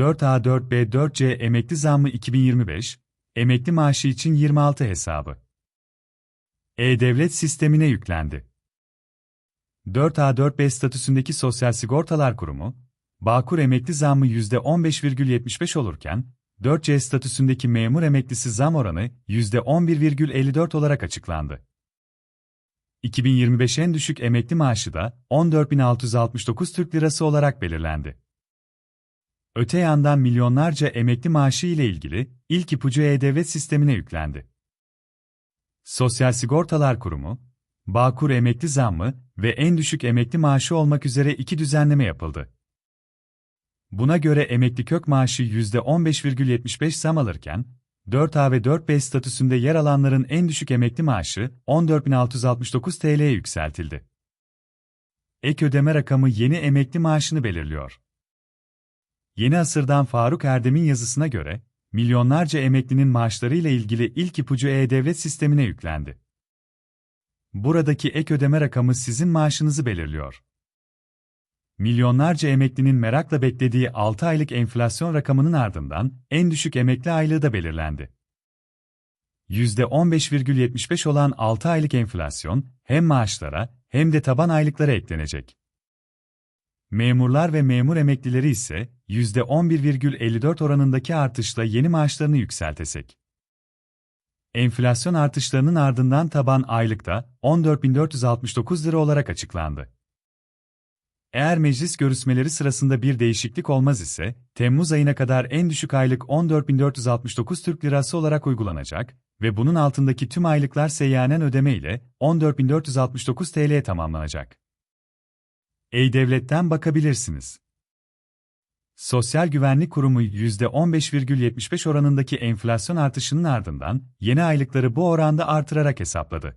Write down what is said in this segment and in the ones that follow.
4A 4B 4C emekli zammı 2025, emekli maaşı için 26 hesabı. E-Devlet sistemine yüklendi. 4A 4B statüsündeki Sosyal Sigortalar Kurumu, Bağkur emekli zammı %15,75 olurken, 4C statüsündeki memur emeklisi zam oranı %11,54 olarak açıklandı. 2025 en düşük emekli maaşı da 14.669 Türk Lirası olarak belirlendi. Öte yandan milyonlarca emekli maaşı ile ilgili ilk ipucu E-Devlet sistemine yüklendi. Sosyal Sigortalar Kurumu, Bağkur emekli zammı ve en düşük emekli maaşı olmak üzere iki düzenleme yapıldı. Buna göre emekli kök maaşı %15,75 zam alırken, 4A ve 4B statüsünde yer alanların en düşük emekli maaşı 14.669 TL'ye yükseltildi. Ek ödeme rakamı yeni emekli maaşını belirliyor. Yeni Asır'dan Faruk Erdem'in yazısına göre, milyonlarca emeklinin maaşları ile ilgili ilk ipucu E-Devlet sistemine yüklendi. Buradaki ek ödeme rakamı sizin maaşınızı belirliyor. Milyonlarca emeklinin merakla beklediği 6 aylık enflasyon rakamının ardından en düşük emekli aylığı da belirlendi. %15,75 olan 6 aylık enflasyon hem maaşlara hem de taban aylıklara eklenecek. Memurlar ve memur emeklileri ise %11,54 oranındaki artışla yeni maaşlarını yükseltecek. Enflasyon artışlarının ardından taban aylıkta 14.469 lira olarak açıklandı. Eğer meclis görüşmeleri sırasında bir değişiklik olmaz ise, Temmuz ayına kadar en düşük aylık 14.469 Türk Lirası olarak uygulanacak ve bunun altındaki tüm aylıklar seyyanen ödeme ile 14.469 TL'ye tamamlanacak. E-Devlet'ten bakabilirsiniz. Sosyal Güvenlik Kurumu %15,75 oranındaki enflasyon artışının ardından yeni aylıkları bu oranda artırarak hesapladı.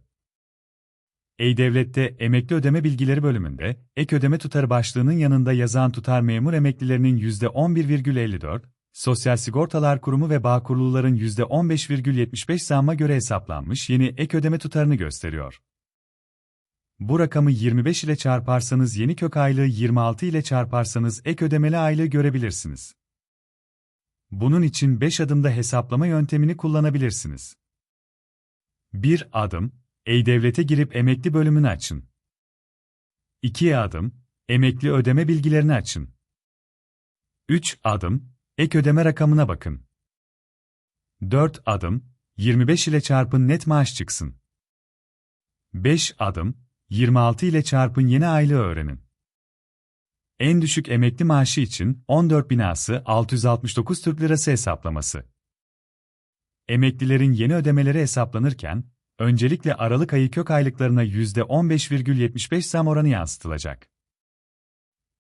E-Devlet'te emekli ödeme bilgileri bölümünde ek ödeme tutarı başlığının yanında yazan tutar memur emeklilerinin %11,54, Sosyal Sigortalar Kurumu ve Bağkurluların %15,75 zamma göre hesaplanmış yeni ek ödeme tutarını gösteriyor. Bu rakamı 25 ile çarparsanız yeni kök aylığı 26 ile çarparsanız ek ödemeli aylığı görebilirsiniz. Bunun için 5 adımda hesaplama yöntemini kullanabilirsiniz. 1 adım, E-Devlet'e girip emekli bölümünü açın. 2 adım, emekli ödeme bilgilerini açın. 3 adım, ek ödeme rakamına bakın. 4 adım, 25 ile çarpın net maaş çıksın. 5 adım, 26 ile çarpın yeni aylığı öğrenin. En düşük emekli maaşı için 14 binası 669 Türk Lirası hesaplaması. Emeklilerin yeni ödemeleri hesaplanırken, öncelikle Aralık ayı kök aylıklarına %15,75 zam oranı yansıtılacak.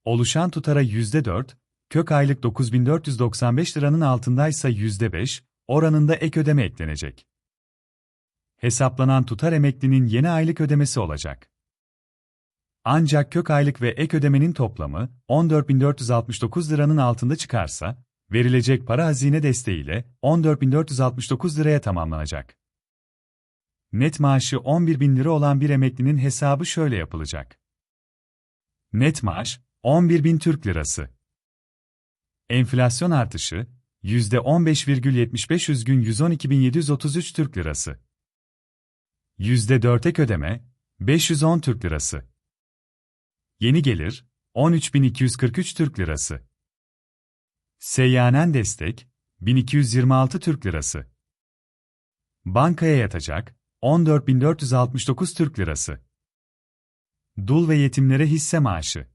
Oluşan tutara %4, kök aylık 9495 liranın altındaysa %5 oranında ek ödeme eklenecek. Hesaplanan tutar emeklinin yeni aylık ödemesi olacak. Ancak kök aylık ve ek ödemenin toplamı 14.469 liranın altında çıkarsa, verilecek para hazine desteğiyle 14.469 liraya tamamlanacak. Net maaşı 11.000 lira olan bir emeklinin hesabı şöyle yapılacak. Net maaş 11.000 Türk Lirası. Enflasyon artışı %15,75 üzgün 112.733 Türk Lirası. %4 ek ödeme 510 Türk Lirası. Yeni gelir 13.243 Türk Lirası. Seyyanen destek 1226 Türk Lirası. Bankaya yatacak 14.469 Türk Lirası. Dul ve yetimlere hisse maaşı.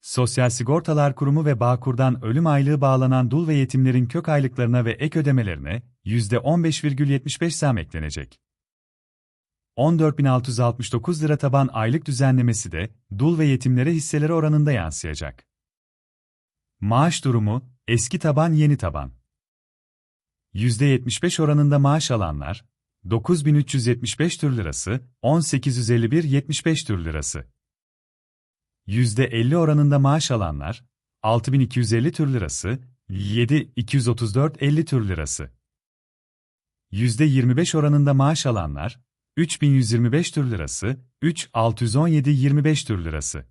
Sosyal Sigortalar Kurumu ve Bağkur'dan ölüm aylığı bağlanan dul ve yetimlerin kök aylıklarına ve ek ödemelerine %15,75 zam eklenecek. 14.669 lira taban aylık düzenlemesi de dul ve yetimlere hisseleri oranında yansıyacak. Maaş durumu, eski taban yeni taban. %75 oranında maaş alanlar, 9375 Türk Lirası, 1851 Türk Lirası. %50 oranında maaş alanlar, 6250 Türk Lirası, 7234 Türk Lirası. %25 oranında maaş alanlar, 3125 Türk Lirası, 3617 25 Türk Lirası.